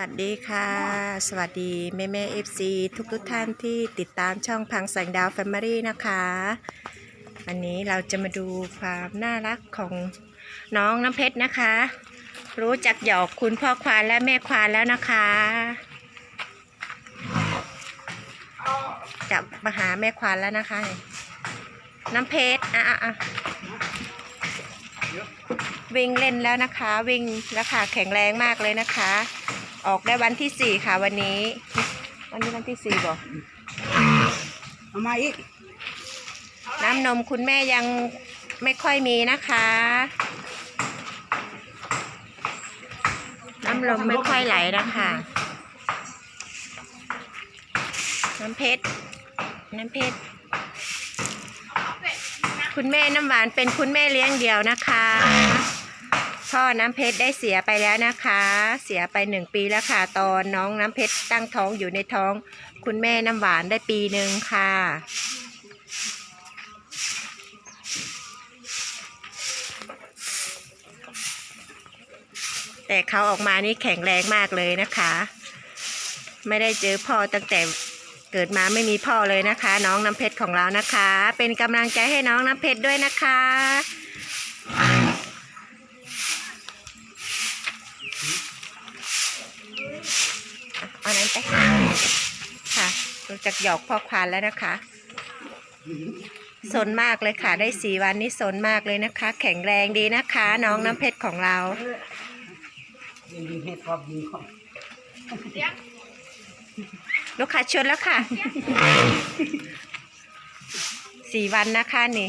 วัสดีค่ะ สวัสดีแม่แม่เอฟซีทุกทุกๆท่านที่ติดตามช่องพังแสงดาวแฟมิลี่นะคะ วันนี้เราจะมาดูความน่ารักของน้องน้ำเพชรนะคะ รู้จักหยอกคุณพ่อควานและแม่ควานแล้วนะคะ จะมาหาแม่ควานแล้วนะคะ น้ำเพชรอะอะอะวิ่งเล่นแล้วนะคะ วิ่งแล้วค่ะแข็งแรงมากเลยนะคะ ออกได้วันที่สี่ค่ะ วันนี้ วันนี้วันที่สี่บอกเอามาอีก น้ำนมคุณแม่ยังไม่ค่อยมีนะคะ น้ำลมไม่ค่อยไหลนะคะ น้ำเพชร น้ำเพชร คุณแม่น้ำหวานเป็นคุณแม่เลี้ยงเดี่ยวนะคะ พ่อน้ำเพชรได้เสียไปแล้วนะคะ เสียไปหนึ่งปีแล้วค่ะ ตอนน้องน้ำเพชรตั้งท้องอยู่ในท้อง คุณแม่น้ำหวานได้ปีหนึ่งค่ะ แต่เขาออกมานี่แข็งแรงมากเลยนะคะ ไม่ได้เจอพ่อตั้งแต่เกิดมาไม่มีพ่อเลยนะคะ น้องน้ำเพชรของเรานะคะ เป็นกำลังใจให้น้องน้ำเพชรด้วยนะคะ ไปค่ะรู้จักหยอกพ่อควานแล้วนะคะ สนมากเลยค่ะ ได้สีวันนี้สนมากเลยนะคะ แข็งแรงดีนะคะ น้องน้ำเพชรของเรายิงยิงเห็ดกรอบยิงของลูกค้าชวนแล้วค่ะสี่วันนะคะนี่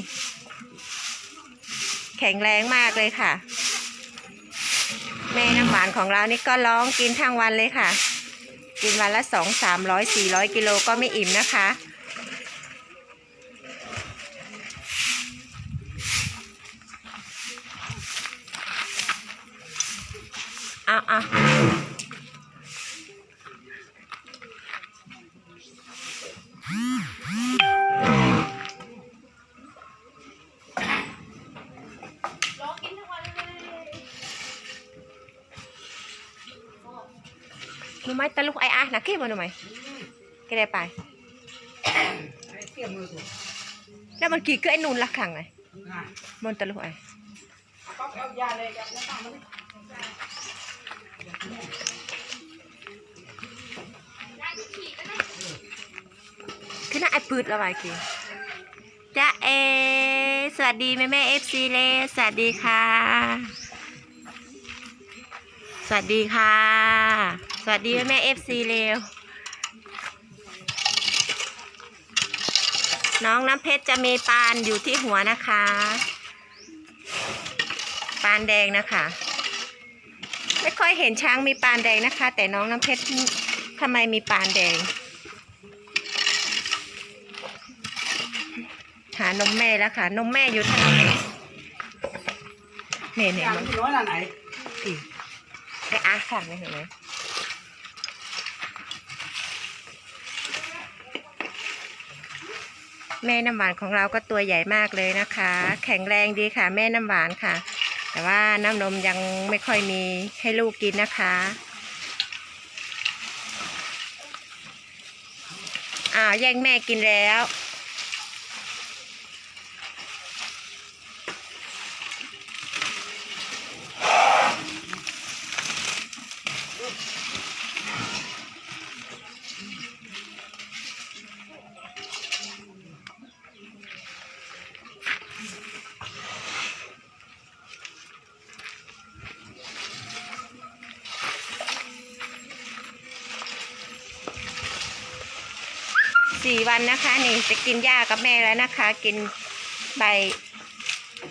แข็งแรงมากเลยค่ะ แม่น้ำหวานของเรานี่ก็ร้องกินทั้งวันเลยค่ะ กินวันละสองสามร้อยสี่ร้อยกิโลก็ไม่อิ่มนะคะ อะอะ ไม่ตะลุกไอ้อะนะขี้บ่หนูไหมก็ได้ไป แล้วมันกี่ก็ไอ้นูนละขังไงมันตะลุกไอ้ก็เอายาเลยจับแล้นคือน่าไอ้ปืดละไว้กี่จ้าเอ สวัสดีแม่แม่เอฟซีเลสวัสดีค่ะ สวัสดีค่ะ สวัสดีแม่แม่เอฟซีเลวน้องน้ำเพชรจะมีปานอยู่ที่หัวนะคะ ปานแดงนะคะ ไม่ค่อยเห็นช้างมีปานแดงนะคะ แต่น้องน้ำเพชรทำไมมีปานแดง หานมแม่แล้วค่ะ นมแม่อยู่ทางไหนเนี่ยเนี่ยยามันที่น้อยน่ะไหนอีกไอ้อาค่ะไม่เห็นไหม แม่น้ำหวานของเราก็ตัวใหญ่มากเลยนะคะ แข็งแรงดีค่ะ แม่น้ำหวานค่ะ แต่ว่าน้ำนมยังไม่ค่อยมีให้ลูกกินนะคะอ้าวแย่งแม่กินแล้ว สี่วันนะคะ นี่จะกินหญ้ากับแม่แล้วนะคะ กินใบ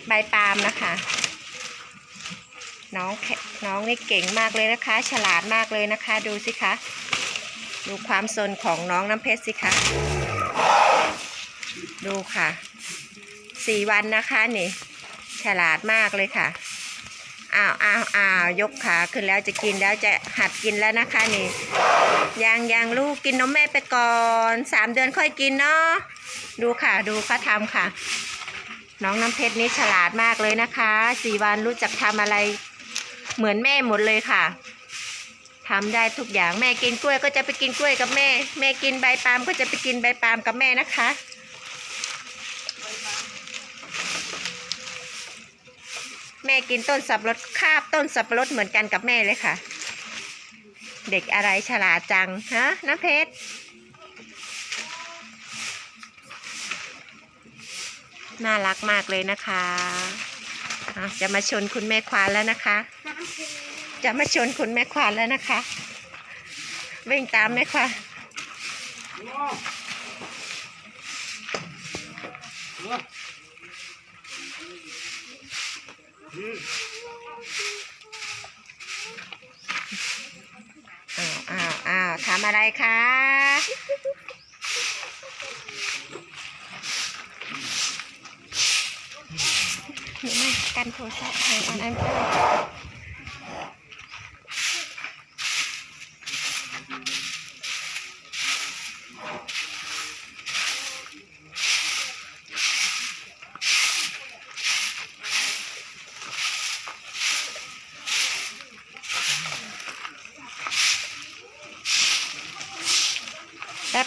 ใบปาล์มนะคะ น้องน้องนี่เก่งมากเลยนะคะ ฉลาดมากเลยนะคะ ดูสิคะ ดูความสนของน้องน้ำเพชรสิคะ ดูค่ะสี่วันนะคะนี่ ฉลาดมากเลยค่ะ อ้าวอ้าวอ้าวยกขาขึ้นแล้วจะกินแล้วจะหัดกินแล้วนะคะนี่ยังยังลูกกินนมแม่ไปก่อนสามเดือนค่อยกินเนาะดูค่ะดูเขาทำค่ะ น้องน้ำเพชรนี่ฉลาดมากเลยนะคะสี่วันรู้จักทำอะไรเหมือนแม่หมดเลยค่ะทำได้ทุกอย่างแม่กินกล้วยก็จะไปกินกล้วยกับแม่ แม่กินใบปาล์มก็จะไปกินใบปาล์มกับแม่นะคะ แม่กินต้นสับปะรดคาบต้นสับปะรดเหมือนกันกับแม่เลยค่ะ เด็กอะไรฉลาดจังฮะน้ำเพชรน่ารักมากเลยนะคะะจะมาชนคุณแม่ควานแล้วนะคะ จะมาชนคุณแม่ควานแล้วนะคะวิ่งตามแม่ควาน โอ้โอ้ อ้าวอ้าวอ้าวทำอะไรคะหนูมากันโทรศัพท์ให้อันอัน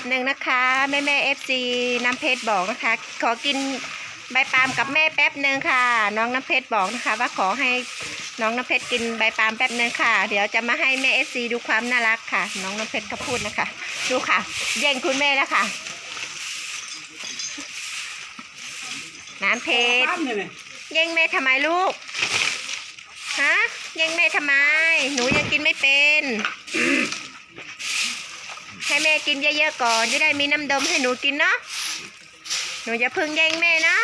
หนึ่งนะคะแม่แม่เอฟซีน้ำเพชรบอกนะคะ ขอกินใบปาล์มกับแม่แป๊บหนึ่งค่ะ น้องน้ำเพชรบอกนะคะ ว่าขอให้น้องน้ำเพชรกินใบปาล์มแป๊บหนึ่งค่ะ เดี๋ยวจะมาให้แม่เอฟซีดูความน่ารักค่ะ น้องน้ำเพชรเขาพูดนะคะ ดูค่ะแย่งคุณแม่แล้วค่ะ น้ำเพชรเนี่ยเลยแย่งแม่ทำไมลูกฮะแย่งแม่ทำไม หนูยังกินไม่เป็น ให้แม่กินเยอะๆก่อนจะได้มีน้ำดมให้หนูกินเนาะหนูอย่าพึ่งแย่งแม่นะ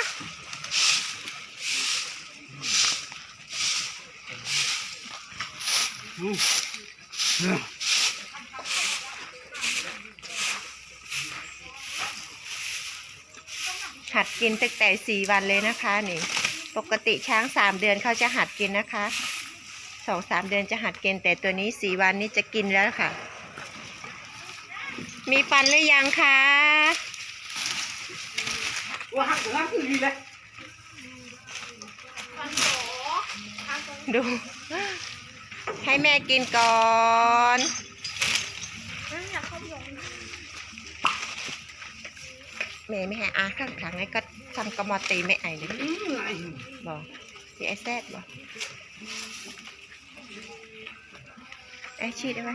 หัดกินตั้งแต่สี่วันเลยนะคะนี่ ปกติช้างสามเดือนเขาจะหัดกินนะคะสองสามเดือนจะหัดกินแต่ตัวนี้สี่วันนี้จะกินแล้วค่ะ มีฟันหรือยังคะว่าหักหักคือดีเลยดู ให้แม่กินก่อนแม่ไม่ให้อาข้างขังไอ้ก็ทำกระมอตีไม่ไอเลยอืมไอ้บอกสีไอแซดบอกไอชีดได้ไหม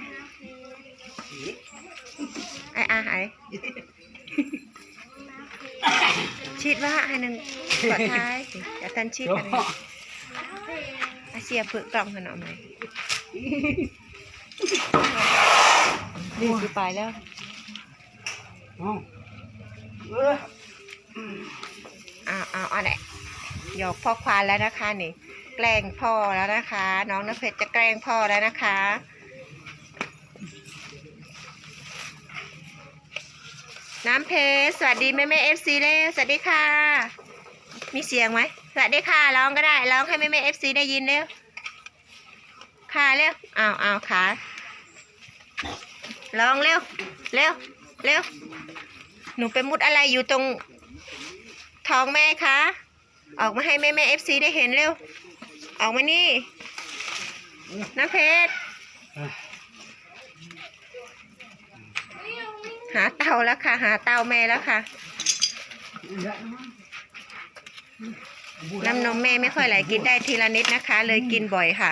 ไออาไอชีดว่าให้หนึ่งกดท้ายสิเดี๋ยวท่านชีดอ้กันอาเซียเพื่อกล่องขนมไหมนี่คือไปแล้วอ้เอาวอ้าวอันไหนหยอกพ่อควานแล้วนะคะนี่ แกล้งพ่อแล้วนะคะ น้องน้ำเพชรจะแกล้งพ่อแล้วนะคะ น้ำเพชรสวัสดีแม่แม่เอฟซีเร็วสวัสดีค่ะ มีเสียงไหมสวัสดีค่ะร้องก็ได้ร้องให้แม่แม่เอฟซีได้ยินเร็วค่ะเร็วอ้าวอ้าวขาร้องเร็วเร็วเร็วหนูไปมุดอะไรอยู่ตรงท้องแม่คะออกมาให้แม่แม่เอฟซีได้เห็นเร็ว ออกมานี่น้ำเพชร หาเตาแล้วค่ะ หาเตาแม่แล้วค่ะ น้ำนมแม่ไม่ค่อยไหลกินได้ทีละนิดนะคะ เลยกินบ่อยค่ะ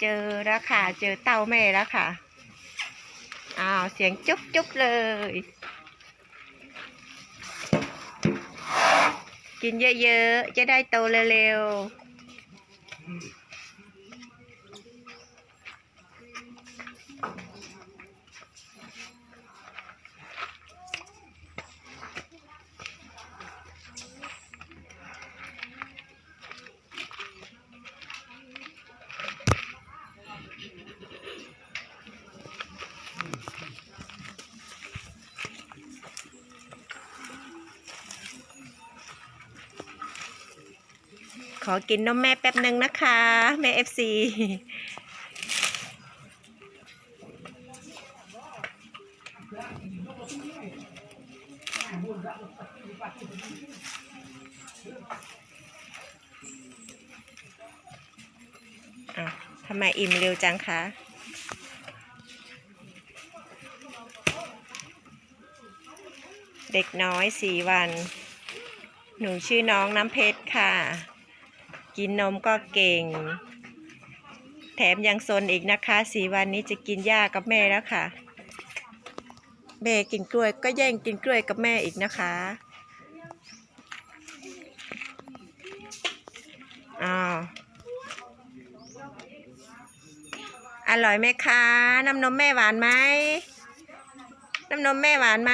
เจอแล้วค่ะ เจอเต้าแม่แล้วค่ะ อ้าว เสียงจุ๊บจุ๊บเลยกินเยอะๆ จะได้โตเร็วๆ อกินนมแม่แป๊บหนึ่งนะคะ แม่เอฟซีอะทำไมอิ่มเร็วจังคะเด็กน้อยสี่วัน หนูชื่อน้องน้ำเพชรค่ะ กินนมก็เก่ง แถมยังซนอีกนะคะสีวันนี้จะกินหญ้ากับแม่แล้วค่ะ แม่กินกล้วยก็แย่งกินกล้วยกับแม่อีกนะคะอ้าวอร่อยไหมคะ น้ำนมแม่หวานไหม น้ำนมแม่หวานไหม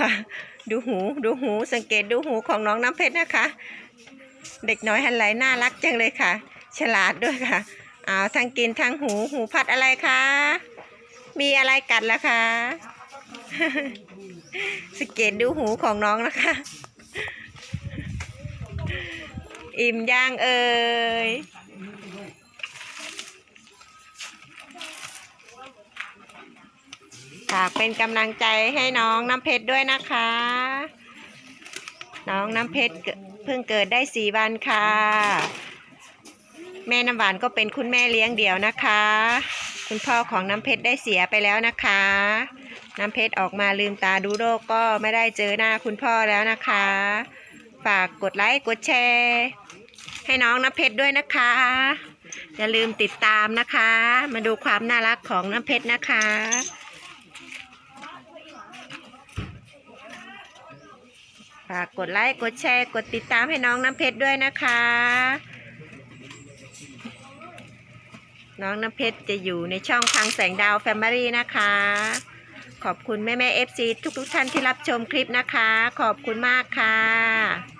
คะดูหูดูหูสังเกตดูหูของน้องน้ำเพชรนะคะ เด็กน้อยหันไหลน่ารักจังเลยค่ะ ฉลาดด้วยค่ะอ้าวทั้งกินทั้งหูหูพัดอะไรคะมีอะไรกัดล่ะคะสังเกตดูหูของน้องนะคะ อิ่มย่างเอ่ย ฝากเป็นกำลังใจให้น้องน้ำเพชรด้วยนะคะ น้องน้ำเพชรเพิ่งเกิดได้สี่วันค่ะ แม่น้ำหวานก็เป็นคุณแม่เลี้ยงเดี่ยวนะคะ คุณพ่อของน้ำเพชรได้เสียไปแล้วนะคะ น้ำเพชรออกมาลืมตาดูโลกก็ไม่ได้เจอหน้าคุณพ่อแล้วนะคะ ฝากกดไลค์กดแชร์ ให้น้องน้ำเพชรด้วยนะคะอย่าลืมติดตามนะคะ มาดูความน่ารักของน้ำเพชรนะคะ ฝากกดไลค์กดแชร์ กดติดตามให้น้องน้ำเพชรด้วยนะคะ น้องน้ำเพชรจะอยู่ในช่องทางแสงดาวแฟมิลี่นะคะ ขอบคุณแม่แม่เอฟซีทุกๆท่านที่รับชมคลิปนะคะ ขอบคุณมากค่ะ